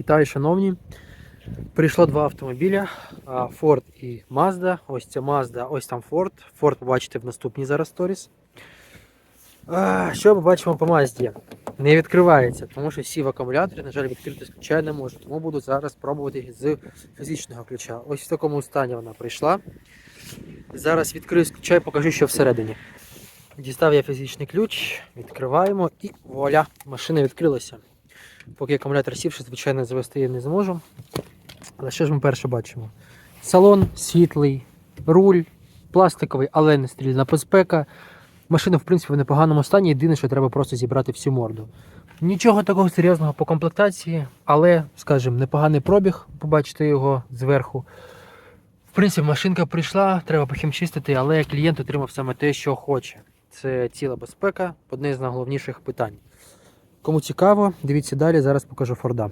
Вітаю, шановні. Прийшло два автомобіля: Ford і Mazda. Ось це Mazda, ось там Ford. Ford побачите в наступній зараз сторіс. Що ми бачимо по Mazda? Не відкривається, тому що всі в акумуляторі, на жаль, відкрити з ключа не можуть. Тому буду зараз пробувати з фізичного ключа. Ось в такому стані вона прийшла. Зараз відкрию з ключа і покажу, що всередині. Дістав я фізичний ключ, відкриваємо і вуаля, машина відкрилася. Поки акумулятор сівши, звичайно, завести я не зможу. Але що ж ми перше бачимо? Салон світлий, руль, пластиковий, але не стрільна безпека. Машина, в принципі, в непоганому стані. Єдине, що треба просто зібрати всю морду. Нічого такого серйозного по комплектації, але, скажімо, непоганий пробіг, побачите його зверху. В принципі, машинка прийшла, треба похімчистити, але клієнт отримав саме те, що хоче. Це ціла безпека, одне з найголовніших питань. Кому цікаво, дивіться далі, зараз покажу Форда.